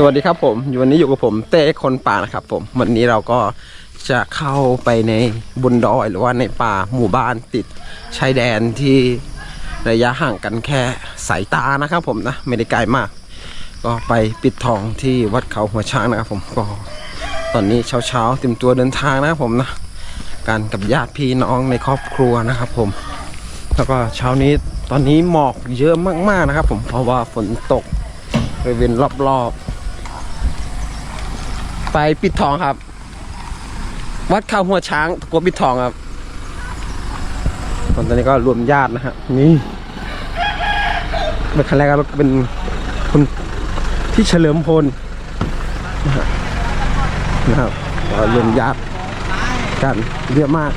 สวัสดีครับผมวันนี้อยู่กับผมเต้คนป่านะครับผมวันนี้เราก็จะเข้าไปในบนดอยหรือว่าในป่าหมู่บ้านติดชายแดนที่ระยะห่างกันแค่สายตานะครับผมนะไม่ได้ไกลมาก ก็ไปปิดทองที่วัดเขาหัวช้างนะครับผมก็ตอนนี้เช้าๆเตรียมตัวเดินทางนะครับผมนะการกับญาติพี่น้องในครอบครัวนะครับผม แล้วก็เช้านี้ตอนนี้หมอกเยอะมากๆนะครับผมเพราะว่าฝนตกบริเวณรอบๆ ไปปิดทองครับ วัดเขาวหัวช้างตะกัวปิดทองครับ ตอนนี้ก็รวมญาตินะฮะนี่เป็นครั้งแรกก็เป็นคุณที่เฉลิมพลนะครับรวมญาติกันเยอะมาก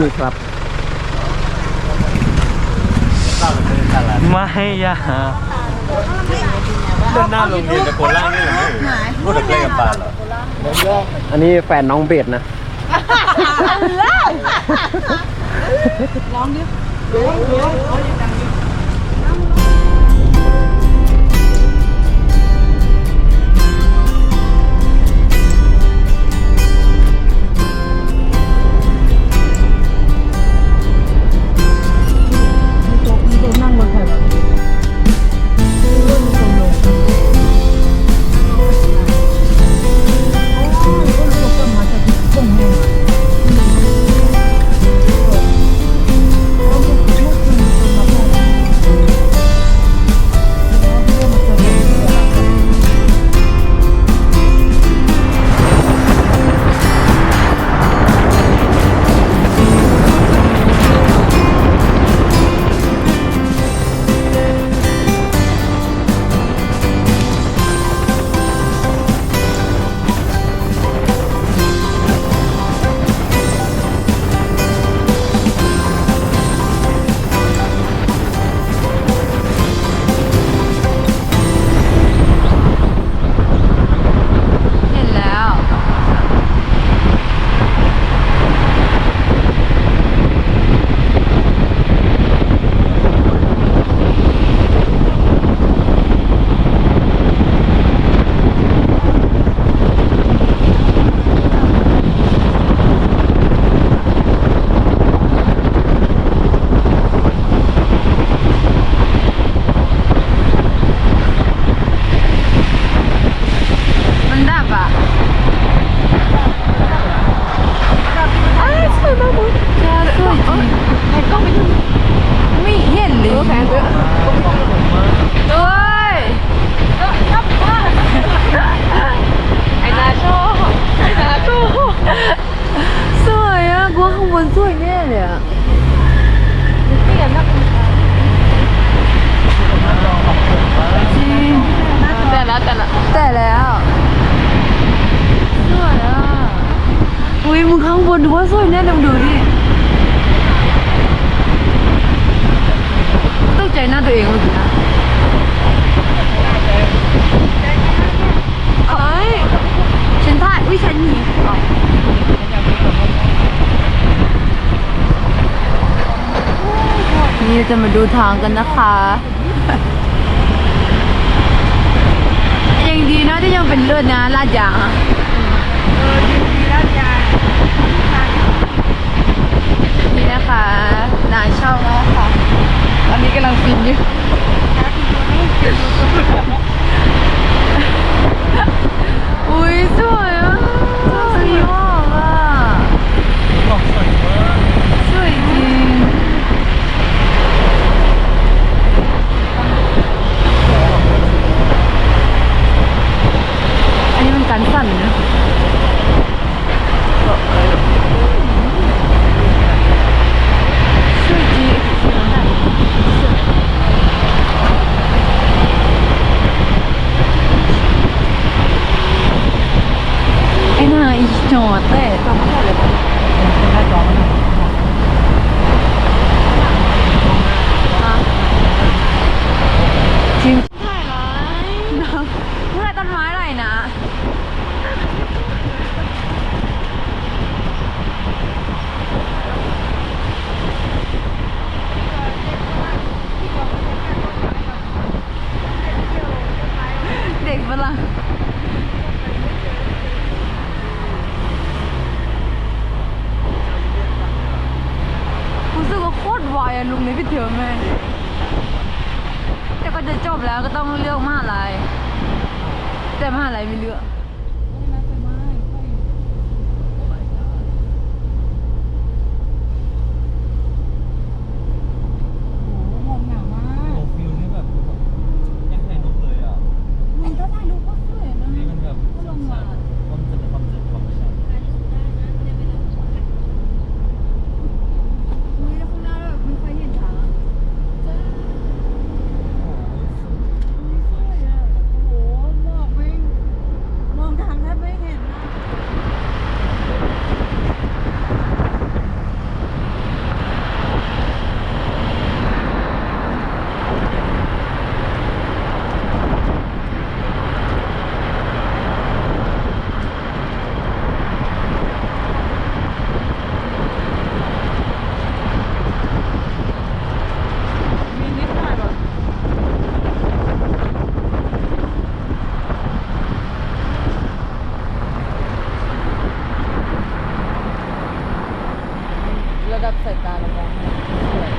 นี่ครับไม่ยาเดินหน้าโรงเรียนตะโกนล่างนี่เหรอไม่พูดถึงเล่นกับปลาเหรออันนี้แฟนน้องเบสนะนั่ง นี่จะมาดูทางกันนะคะ ยังดีนะที่ยังเป็นเลือดนะลาดยางอะนี่นะคะนาชอบมากค่ะ ตอนนี้กำลังฟินอยู่อุ้ยสวยอะสวยอะสวยจริง อันนี้มันการสั่นนะ数字ไอ้น่า อีจอดแต่จอไม่ได้เลยเป็นหน้าจอมันจริงถ่ายไรเมื่อต้นไม้ไรนะเด็กฝรั่งรู้สึกว่าโคตรไวอะ ลุงในพี่เถื่อแม่แต่ก็จะจบแล้วก็ต้องเลือกมหาลัยแต่มหาลัยไม่เลือก โอ้ฟิลนี่แบบยังถ่ายรูปเลยอะนี่มันแบบความจะเป็นความจริงของฉัน มีนิดหน่อยแบบ ระดับสายตาเรามองไม่สวย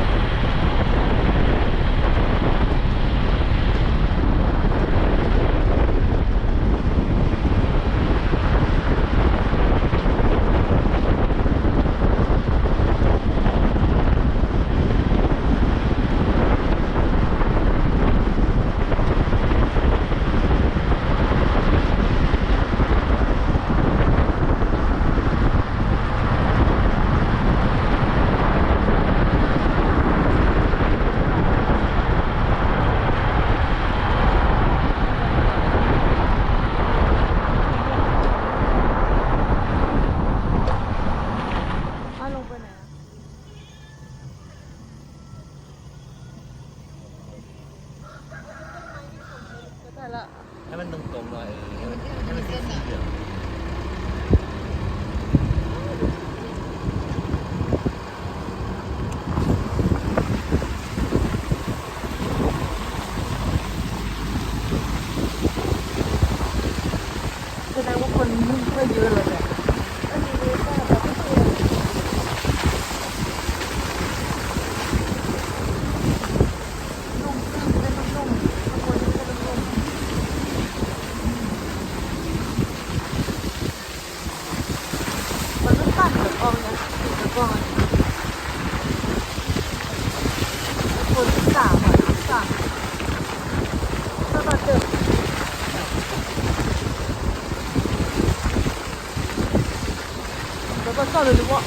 อ้าวลงไปไหนอะแต่ละ ให้มันตรงๆหน่อยเออให้มันให้มันเป็นสีเหลือง แสดงว่าคนไม่ค่อยเยอะเลยเนี่ยนุ่มซึ่งเป็นนุ่มๆข้างบนเป็นนุ่มๆมันไม่ตัดแบบออกนะติดกับกล้องอันนี้คนที่สามอะสามถ้ามาเจอ แล้วก็เข้าเลยหรือว่า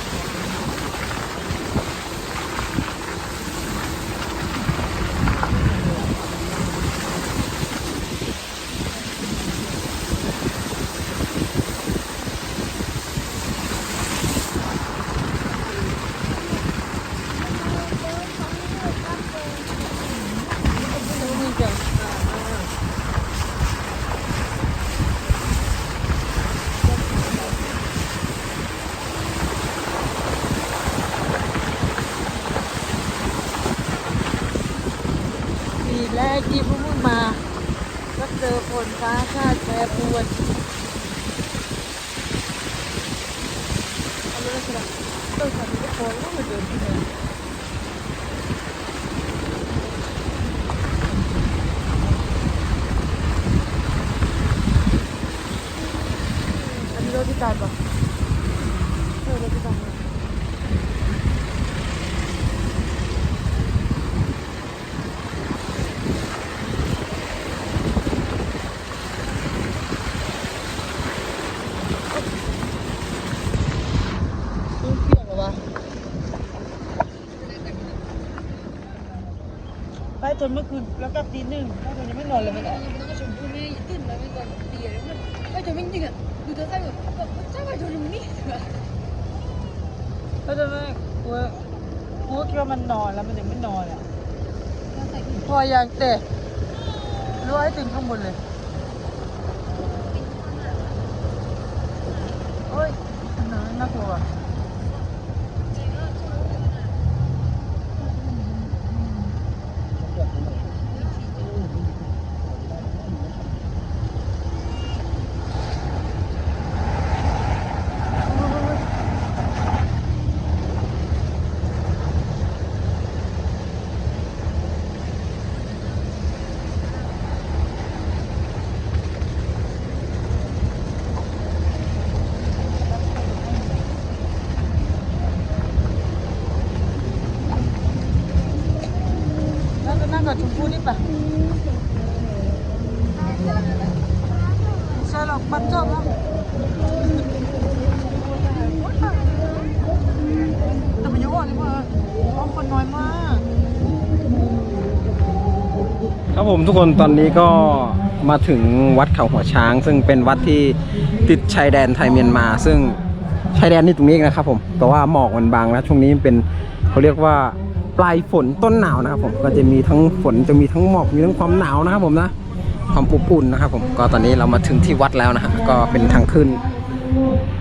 ปีแรก ที่พวกมึงมา ก็เจอฝนฟ้าชาติแปรปรวนเอาเลยสิล่ะต้องทำให้พอแล้วมาเดินที่ไหนอันนี้รถที่ตายปะเออรถที่ตายปะ ต้องเปียกเหรอวะไป จนเมื่อคืนแล้วกลับตีหนึ่งแล้วตอนนี้ไม่นอนเลยไม่ได้ยังไม่ต้องชมพู่แม่ตื่นมาไม่ก่อนตีอะไรมันไอ้จนไม่จริงอะดูตัวใส่แบบแบบเจ้าไปจนมันนี่แบบแล้วตอนนั้นกูกูก็คิดว่ามันนอนแล้วมันยังไม่นอนอะเราใส่ถุงพอยังแต่รู้ให้ถึงข้างบนเลย โอ้ยอันนั้นน่ากลัว ผมทุกคนตอนนี้ก็มาถึงวัดเขาหัวช้าง ซึ่งเป็นวัดที่ติดชายแดนไทยเมียนมา ซึ่งชายแดนนี่ตรงนี้นะครับผมแต่ว่าหมอกมันบางนะช่วงนี้เป็นเขาเรียกว่าปลายฝนต้นหนาวนะครับผมก็จะมีทั้งฝนจะมีทั้งหมอกมีทั้งความหนาวนะครับผมนะความอบอุ่นนะครับผมก็ตอนนี้เรามาถึงที่วัดแล้วนะฮะก็เป็นทางขึ้น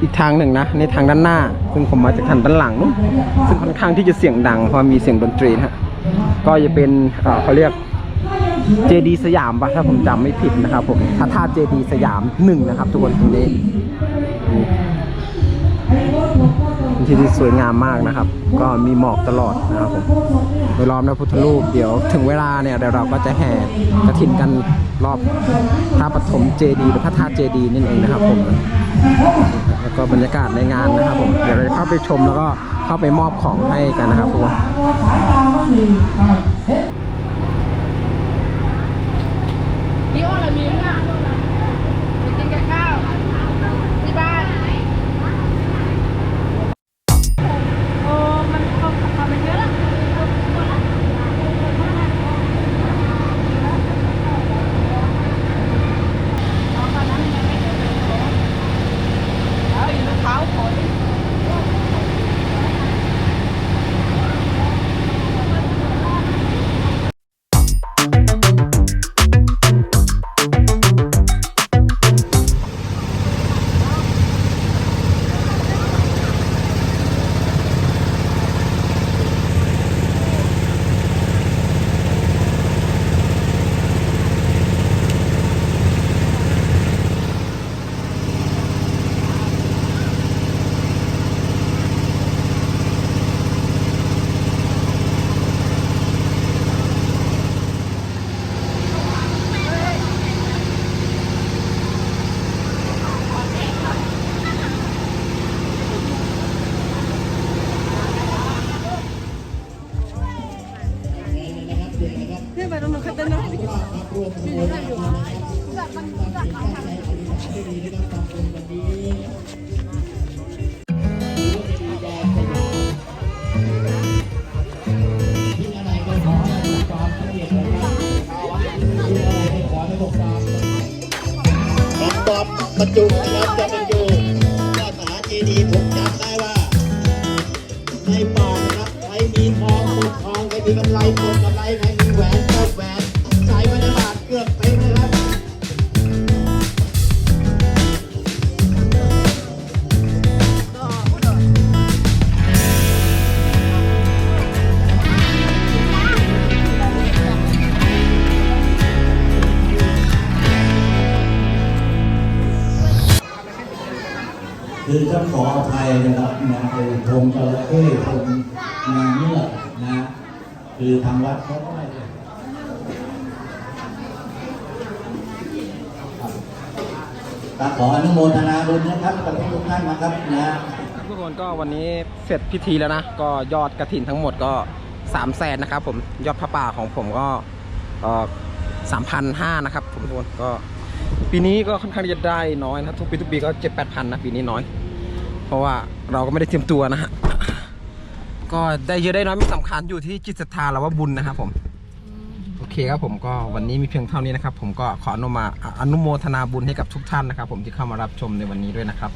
อีกทางหนึ่งนะในทางด้านหน้า ซึ่งผมมาจากทางด้านหลัง ซึ่งค่อนข้างที่จะเสียงดังเพราะมีเสียงดนตรีนะฮะก็จะเป็นเขาเรียก เจดีสยามปะถ้าผมจำไม่ผิดนะครับผมพระธาตุเจดีสยามหนึ่งนะครับ ทุกคนตรงนี้ที่ที่สวยงามมากนะครับ ก็มีหมอกตลอดนะครับผมโดยล้อมด้วยพุทธรูปเดี๋ยวถึงเวลาเนี่ยเดี๋ยวเราก็จะแห่กระถินกันรอบพระปฐมเจดีย์หรือพระธาตุเจดีย์นั่นเองนะครับผมแล้วก็บรรยากาศในงานนะครับผมเดี๋ยวเราจะเข้าไปชมแล้วก็เข้าไปมอบของให้กันนะครับทุกคน คำตอบบรรจุนะครับจะบรรจุภาษาเจดีผมจำได้ว่า ในป่านะครับใครมีทองปดทองใครมีกำไรปดกำไรใคร คือต้องขออภัยนะครับนะคือธงจระเข้ธงนางเงือกนะ คือทางวัดเขาก็ไม่ได้ครับขออนุโมทนาบุญนะครับกับทุกท่านนะครับนะทุกคนก็วันนี้เสร็จพิธีแล้วนะ ก็ยอดกระถินทั้งหมดก็3ามแสนนะครับผมยอดพระป่าของผมก็สามพันห้านะครับผมทุกคนก็ปีนี้ก็ค่อนข้างจะได้น้อยนะทุกปีทุกปีก็เจ็ดแปดพันนะปีนี้น้อย เพราะว่าเราก็ไม่ได้เตรียมตัวนะฮะก็ได้เยอะได้น้อยไม่สำคัญอยู่ที่จิตศรัทธาเราว่าบุญนะครับผมโอเคครับผมก็วันนี้มีเพียงเท่านี้นะครับ ผมก็ขออนุมาอนุโมทนาบุญให้กับทุกท่านนะครับ ผมที่เข้ามารับชมในวันนี้ด้วยนะครับ